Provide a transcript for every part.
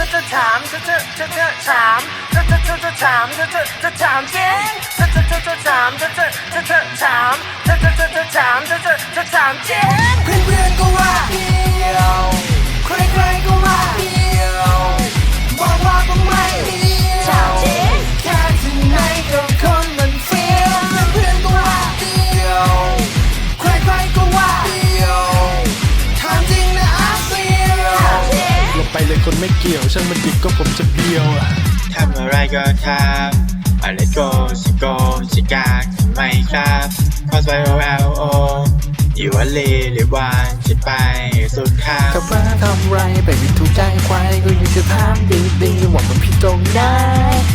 จะจะถามจะจะจะจะถามจะจะจะจะถามจะจะจะถามจริงจะจะจะจะถามจะจะจะจะถามจะจะจะจะถามจะจะจะถามจริงเพื่อนเพื่อนก็ว่าเดียว ช่างมันดิบก็ผมจะเบียวอะทำอะไรก็ทำอะไรก็สิโกสิกาทำไมครับคอสไ O L O อยู่ว่าเลหรือวานจะไปสุดข้างกับว่าทำไรไปไม่ถูกใจใครก็อยากจะถามดีๆหวังมันผิดตรงไหน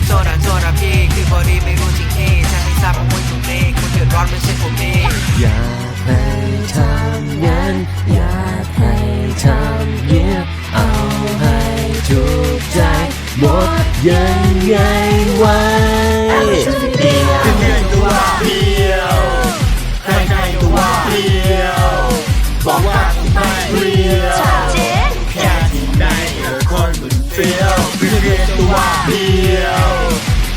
โทษนะโทษนะพี่คือพอดีไม่รู้จริงที่จะให้ทราบว่ามุ้ยตรงนี้คุณเดือดร้อนไม่ใช่ผมเองอยากให้ ว่าเดียว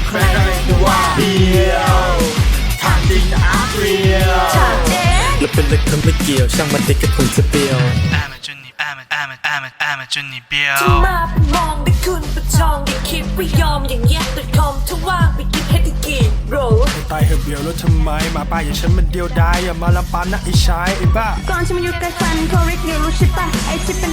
ใครๆก็ว่าเดียวทางจริงนะอาเรียวแล้วเป็นเล็กคนไม่เกี่ยว ช่างมันเด็กกับผมจะเปียว I'm a Johnny, I'm a, I'm a, I'm a, I'm a Johnny เบียวที่มาเป็นมองได้คุณประจองอย่าคิดว่ายอมอย่างแยกตัวคอมถ้าว่างไปกินให้ได้กินโรตายเหอะเบียวแล้วทำไมมาป่าอย่างฉันมันเดียวดายอย่ามาลำปามนะไอ้ชายไอ้บ้าก่อนฉันมาอยู่ใกล้ฟันเขาเรียกเดียวรู้ใช่ปะไอชิปเป็น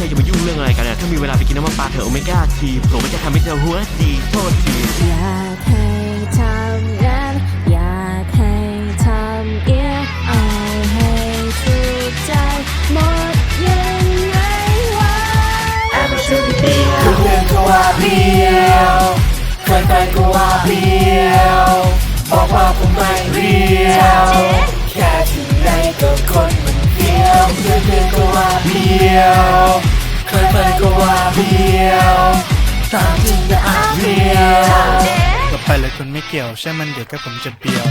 ปะยุ่งก็ไม่ใช่จะมายุ่งเรื่องอะไรกันอะถ้ามีเวลาไปกินน้ำมันปลาเถอะโอเมก้าทีผมก็จะทำให้เธอหัวดีโทษทีอยากให้ทำงานอยากให้ทำเอียเอาให้ถูกใจหมดยังไงวะเพื่อนก็ว่าเดียวใครๆก็ว่าเดียว ยวใครๆก็ว่าเดียวตามจริงนะอาเรียวหลบไปเลยคนไม่เกี่ยวช่างมันเด็กกับผมจะเปรียว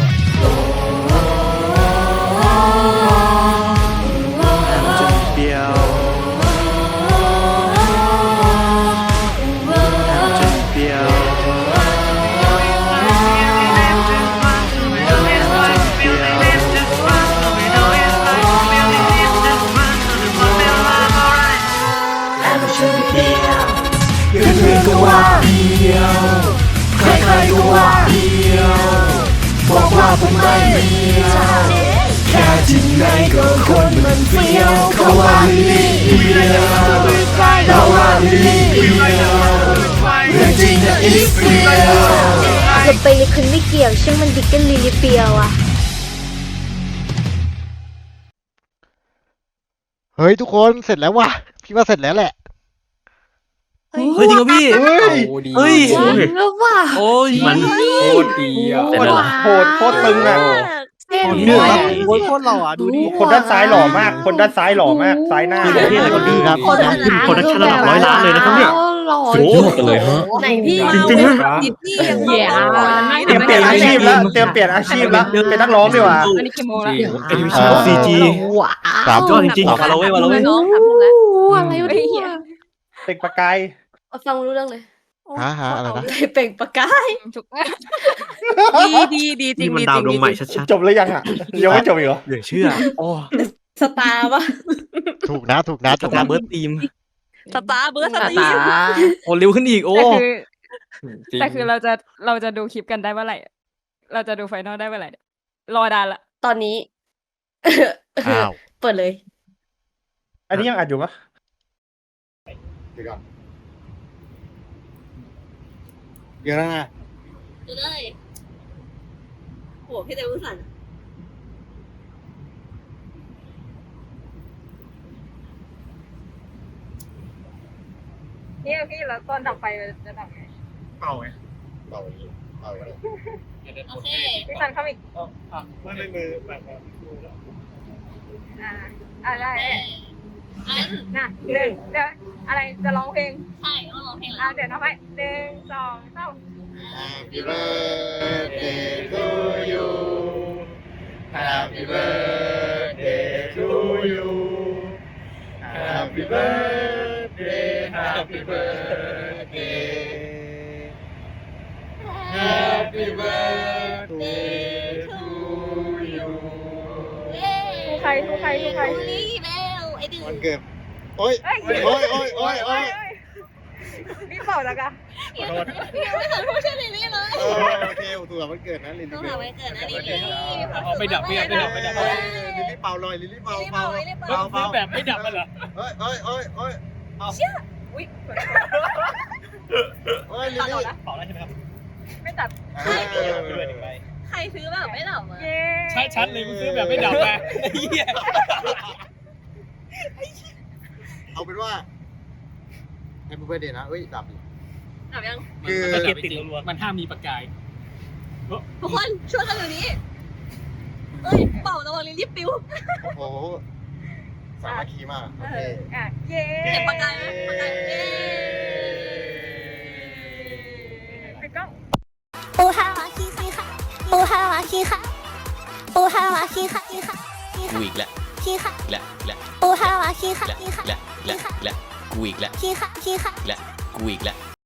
ยวใครๆก็ว่าเดียวบอกว่าผมไม่เรียวแค่ที่ไหนก็คนมันเฟี้ยวเขาว่าลิลลี่เดียวเราว่าลิลลี่เดียวเรื่องจริงนะอีสเดียวหลบไปเลยคนไม่เกี่ยวช่างมันดิกกันลีลิเปียวอะเฮ้ยทุกคนเสร็จแล้วว่ะพี่ว่าเสร็จแล้วแหละ เฮ้ยจริงเหรอพี่ เฮ้ยเฮ้ยแล้วว่าโอ้ย มันโคตรดีอะเสร็จแล้วเหรอโคตรโคตรตึงอะดื้อครับโอ้ยโคตรหล่ออะดูดิ คนด้านซ้ายหล่อมาก คนด้านซ้ายหล่อมาก ซ้ายหน้า คือประเทศอะไรก็ดื้อครับคนขึ้นโปรดักชั่นระดับร้อยล้านเลยนะครับเนี่ยสุดยอดเลยฮะ ไหนพี่จริงๆนะดิพี่ยังแย่เตรียมเปลี่ยนอาชีพแล้ว เตรียมเปลี่ยนอาชีพแล้ว เป็นนักร้องดีกว่า อันนี้กี่โมงแล้วเอ็มชีซีจีสามยอดจริงๆมาเราเว้ยมาเราเว้ย น้องถามผมแล้วอะไรวะเนี่ย เต็กประกาย ฟังรู้เรื่องเลยฮะฮะอะไรนะเปล่งประกายดีดีดีจรินี่งมันดีดาวจริงดวงใหม่ชัดจบแล้วยังอะ ยังไม่จบอีกเหรอ ๆเหลือเชื่อโอ้สตาร์ปะถูกนะถูกนะสถูกตานะร์เบิร์ดทีมสตาร์เบิร์ดสตีฟโอ้เร็วขึ้นอีกโอ้แต่คือแต่คือเราจะเราจะดูคลิปกันได้เมื่อไหร่ เราจะดูไฟนอลได้เมื่อไหร่เนี่ยรอดานละ ตอนนี้ อ้าว เปิดเลย อันนี้ยังอัดอยู่ปะเดี๋ยวนะเลยหัวพี่เต๋อสั่นนี่พี่แล้วตอนดับไฟจะดับไงเป่าไงโอเคพี่ซันเข้าอีกไม่ไม่มือแบบอ่าอ่าได้ อันน่ะหนึ่งเดี๋ยวอะไรจะร้องเพลงใช่ต้องร้องเพลงอ่าเดี๋ยวนับไปหนึ่งสองสาม Happy birthday to you Happy birthday to you Happy Happy birthday Happy birthday Happy birthday to you ทูใครทูใครทูใครนี่แล้วไอ้ดื้อ วันเกิดโอ้ยเอ้ยโอ้ยโอ้ยโอ้ยโอ้ยรีบเป่าจังอะขอโทษยังไม่เคยพูดชื่อลิลลี่เลยเออโอเคถูกวันเกิดนะลิลต้องลี่หาไว้เกิดนะลิลลี่เอาไม่ดับไม่ดับไม่ดับไม่ดับเอ้ยลิลลี่เป่าหน่อยลิลลี่เป่าเป่าเป่าเป่าแบบไม่ดับมันเหรอเอ้ยเอ้ยเอ้ยเอ้ยเอาอุ้ยเอ้ยลิลลี่เป่าได้ใช่ไหมครับไม่ตัดเออใครซื้อแบบไม่หลับอะเย้ใช่ชัดเลยมึงซื้อแบบไม่ดับมาไอ้เหี้ย เอาเป็นว่าแฮปปี้เบิร์ดเดย์นะเอ้ยดับดิหลับยัง คือ มันเก็บติดรัวๆ มันห้ามมีประกาย ทุกคนช่วยกันเดี๋ยวนี้ เอ้ย เป่าระวังลิลลี่ปิวโอ้โหสามัคคีมากโอเค อะเย้เก็บปากกาไหมปากกาเย้ไปกล้องปูฮาวาคีคีค่ะปูฮาวาคีค่ะปูฮาวาคีค่ะคีค่ะกูอีกแล้ว คีค่ะและและปูฮาวาคีค่ะและคีค่ะและและและกูอีกแล้วคีค่ะคีค่ะและกูอีกแล้ว